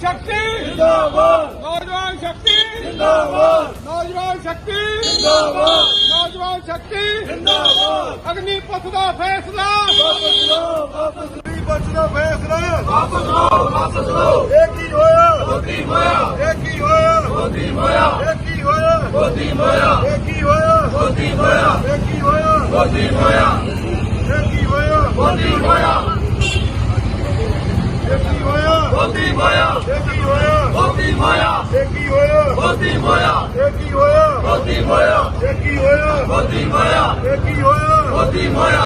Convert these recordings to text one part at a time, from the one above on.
ਸ਼ਕਤੀ ਜਿੰਦਾਬਾਦ। ਨੌਜਵਾਨ ਸ਼ਕਤੀ ਜਿੰਦਾਬਾਦ। ਨੌਜਵਾਨ ਸ਼ਕਤੀ ਜਿੰਦਾਬਾਦ। ਨੌਜਵਾਨ ਸ਼ਕਤੀ ਜਿੰਦਾਬਾਦ। ਅਗਨੀ ਪਥ ਦਾ ਫੈਸਲਾ। ਵਾਪਸ ਲਓ ਵਾਪਸ ਨਹੀਂ ਬਚਦਾ ਫੈਸਲਾ। ਵਾਪਸ ਲਓ ਵਾਪਸ ਲਓ। ਇਹ ਕੀ ਹੋਇਆ? ਮੋਦੀ ਹੋਇਆ ਇਹ ਕੀ ਹੋਇਆ? ਮੋਦੀ ਹੋਇਆ ਇਹ ਕੀ ਹੋਇਆ? ਮੋਦੀ ਹੋਇਆ ਇਹ ਕੀ ਹੋਇਆ? ਮੋਦੀ ਹੋਇਆ? ਇਹ ਕੀ ਹੋਇਆ? ਮੋਦੀ ਹੋਇਆ। ਇਹ ਕੀ ਹੋਇਆ? ਮੋਦੀ ਹੋਇਆ। ਇਹ ਕੀ ਹੋਇਆ? ਮੋਦੀ ਹੋਇਆ। ਇਹ ਕੀ ਹੋਇਆ? ਮੋਦੀ ਹੋਇਆ। ਇਹ ਕੀ ਹੋਇਆ? ਮੋਦੀ ਹੋਇਆ। ਇਹ ਕੀ ਹੋਇਆ? ਮੋਦੀ ਹੋਇਆ। ਇਹ ਕੀ ਹੋਇਆ? ਮੋਦੀ ਹੋਇਆ। ਇਹ ਕੀ ਹੋਇਆ? ਮੋਦੀ ਹੋਇਆ।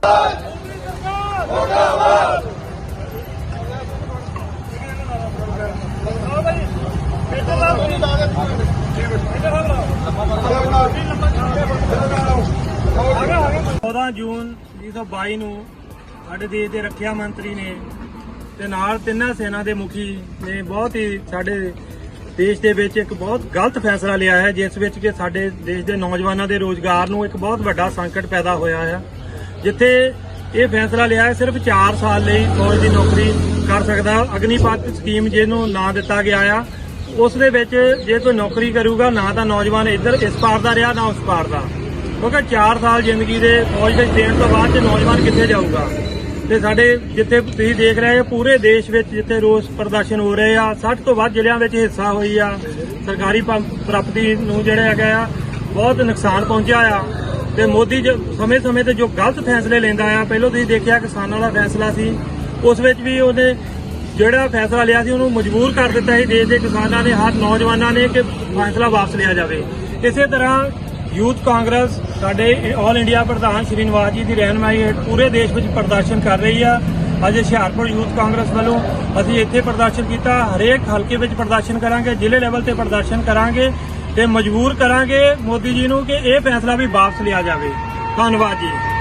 ਚੌਦਾਂ ਜੂਨ 2022 ਨੂੰ ਸਾਡੇ ਦੇਸ਼ ਦੇ ਰੱਖਿਆ ਮੰਤਰੀ ਨੇ ਤੇ ਨਾਲ ਤਿੰਨਾਂ ਸੈਨਾ ਦੇ ਮੁਖੀ ਨੇ ਬਹੁਤ ਹੀ ਸਾਡੇ ਦੇਸ਼ ਦੇ ਵਿੱਚ ਇੱਕ ਬਹੁਤ ਗਲਤ ਫੈਸਲਾ ਲਿਆ ਹੈ, ਜਿਸ ਵਿੱਚ ਕਿ ਸਾਡੇ ਦੇਸ਼ ਦੇ ਨੌਜਵਾਨਾਂ ਦੇ ਰੋਜ਼ਗਾਰ ਨੂੰ ਇੱਕ ਬਹੁਤ ਵੱਡਾ ਸੰਕਟ ਪੈਦਾ ਹੋਇਆ ਹੈ। ਜਿੱਥੇ ਇਹ ਫੈਸਲਾ ਲਿਆ ਹੈ, ਸਿਰਫ 4 ਸਾਲ ਲਈ ਫੌਜ ਦੀ ਨੌਕਰੀ ਕਰ ਸਕਦਾ, ਅਗਨੀਪਥ ਸਕੀਮ ਜਿਹਨੂੰ ਨਾਂ ਦਿੱਤਾ ਗਿਆ ਆ, ਉਸ ਦੇ ਵਿੱਚ ਜੇ ਕੋਈ ਨੌਕਰੀ ਕਰੂਗਾ, ਨਾ ਤਾਂ ਨੌਜਵਾਨ ਇੱਧਰ ਇਸ ਪਾਰ ਦਾ ਰਿਹਾ, ਨਾ ਉਸ ਪਾਰ ਦਾ। ਕਿਉਂਕਿ 4 ਸਾਲ ਜ਼ਿੰਦਗੀ ਦੇ ਫੌਜ ਵਿੱਚ ਦੇਣ ਤੋਂ ਬਾਅਦ ਤੇ ਨੌਜਵਾਨ ਕਿੱਥੇ ਜਾਊਗਾ? ਤੇ ਸਾਡੇ ਜਿੱਥੇ ਤੁਸੀਂ ਦੇਖ ਰਹੇ ਹੋ, ਪੂਰੇ ਦੇਸ਼ ਵਿੱਚ ਜਿੱਥੇ ਰੋਸ ਪ੍ਰਦਰਸ਼ਨ ਹੋ ਰਹੇ ਆ 60 ਤੋਂ ਵੱਧ ਜ਼ਿਲ੍ਹਿਆਂ ਵਿੱਚ ਹਿੱਸਾ ਹੋਈ ਆ। ਸਰਕਾਰੀ ਪ੍ਰਾਪਤੀ ਨੂੰ ਜਿਹੜਾ ਹੈਗਾ ਆ, ਬਹੁਤ ਨੁਕਸਾਨ ਪਹੁੰਚਿਆ ਆ। ਤੇ ਮੋਦੀ ਸਮੇਂ-ਸਮੇਂ ਤੇ ਜੋ ਗਲਤ ਫੈਸਲੇ ਲੈਂਦਾ ਆ, ਪਹਿਲਾਂ ਤੁਸੀਂ ਦੇਖਿਆ ਕਿਸਾਨਾਂ ਦਾ ਫੈਸਲਾ ਸੀ। ਉਸ ਵਿੱਚ ਵੀ ਉਹਨੇ ਜਿਹੜਾ ਫੈਸਲਾ ਲਿਆ ਸੀ, ਉਹਨੂੰ ਮਜਬੂਰ ਕਰ ਦਿੱਤਾ ਸੀ ਦੇਸ਼ ਦੇ ਕਿਸਾਨਾਂ ਨੇ, ਹਰ ਨੌਜਵਾਨਾਂ ਨੇ ਕਿ ਫੈਸਲਾ ਵਾਪਸ ਲਿਆ ਜਾਵੇ। ਇਸੇ ਤਰ੍ਹਾਂ ਯੂਥ ਕਾਂਗਰਸ ਸਾਡੇ ਆਲ ਇੰਡੀਆ ਪ੍ਰਧਾਨ ਸ਼੍ਰੀ ਨਿਵਾਸ ਜੀ ਦੀ ਰਹਿਨਮਾਈ ਹੇਠ ਪੂਰੇ ਦੇਸ਼ ਵਿੱਚ ਪ੍ਰਦਰਸ਼ਨ ਕਰ ਰਹੀ ਆ। ਅੱਜ ਹੁਸ਼ਿਆਰਪੁਰ ਯੂਥ ਕਾਂਗਰਸ ਵੱਲੋਂ ਅਸੀਂ ਇੱਥੇ ਪ੍ਰਦਰਸ਼ਨ ਕੀਤਾ। ਹਰੇਕ ਹਲਕੇ ਵਿੱਚ ਪ੍ਰਦਰਸ਼ਨ ਕਰਾਂਗੇ, ਜ਼ਿਲ੍ਹੇ ਲੈਵਲ ਤੇ ਪ੍ਰਦਰਸ਼ਨ ਕਰਾਂਗੇ ਤੇ ਮਜਬੂਰ ਕਰਾਂਗੇ ਮੋਦੀ ਜੀ ਨੂੰ ਕਿ ਇਹ ਫੈਸਲਾ ਵੀ ਵਾਪਸ ਲਿਆ ਜਾਵੇ। ਧੰਨਵਾਦ ਜੀ।